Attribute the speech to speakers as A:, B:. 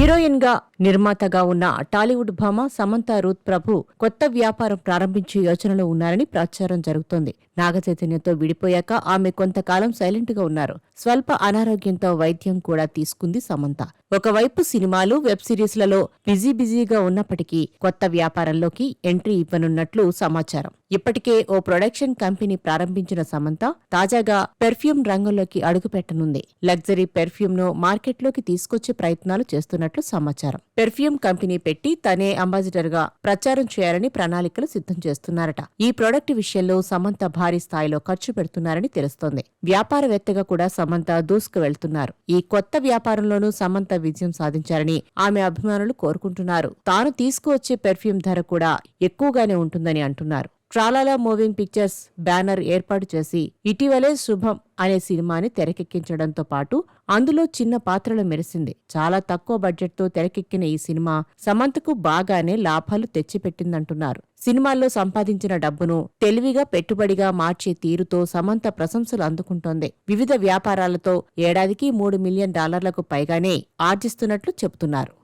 A: హీరోయిన్గా నిర్మాతగా ఉన్న టాలీవుడ్ భామ సమంత రూత్ ప్రభు కొత్త వ్యాపారం ప్రారంభించే యోచనలో ఉన్నారని ప్రచారం జరుగుతోంది. నాగచైతన్యంతో విడిపోయాక ఆమె కొంతకాలం సైలెంట్గా ఉన్నారు. స్వల్ప అనారోగ్యంతో వైద్యం కూడా తీసుకుంది సమంత. ఒకవైపు సినిమాలు వెబ్ సిరీస్లలో బిజీ బిజీగా ఉన్నప్పటికీ కొత్త వ్యాపారంలోకి ఎంట్రీ ఇవ్వనున్నట్లు సమాచారం. ఇప్పటికే ఓ ప్రొడక్షన్ కంపెనీ ప్రారంభించిన సమంత తాజాగా పెర్ఫ్యూమ్ రంగంలోకి అడుగుపెట్టనుంది లగ్జరీ పెర్ఫ్యూమ్ను మార్కెట్లోకి తీసుకొచ్చే ప్రయత్నాలు చేస్తున్నట్లు సమాచారం. పెర్ఫ్యూమ్ కంపెనీ పెట్టి తనే అంబాసిడర్గా ప్రచారం చేయాలని ప్రణాళికలు సిద్ధం చేస్తున్నారట. ఈ ప్రొడక్ట్ విషయంలో సమంత భారీ స్థాయిలో ఖర్చు పెడుతున్నారని తెలుస్తోంది. వ్యాపారవేత్తగా కూడా సమంత దూసుకు వెళ్తున్నారు. ఈ కొత్త వ్యాపారంలోనూ సమంత విజయం సాధించారని ఆమె అభిమానులు కోరుకుంటున్నారు. తాను తీసుకువచ్చే పెర్ఫ్యూమ్ ధర కూడా ఎక్కువగానే ఉంటుందని అంటున్నారు. ట్రాలాలా మూవింగ్ పిక్చర్స్ బ్యానర్ ఏర్పాటు చేసి ఇటీవలే శుభం అనే సినిమాని తెరకెక్కించడంతో పాటు అందులో చిన్న పాత్రలు మెరిసింది. చాలా తక్కువ బడ్జెట్తో తెరకెక్కిన ఈ సినిమా సమంతకు బాగానే లాభాలు తెచ్చిపెట్టిందంటున్నారు. సినిమాల్లో సంపాదించిన డబ్బును తెలివిగా పెట్టుబడిగా మార్చే తీరుతో సమంత ప్రశంసలు అందుకుంటోంది. వివిధ వ్యాపారాలతో ఏడాదికి మూడు మిలియన్ డాలర్లకు పైగానే ఆర్జిస్తున్నట్లు చెబుతున్నారు.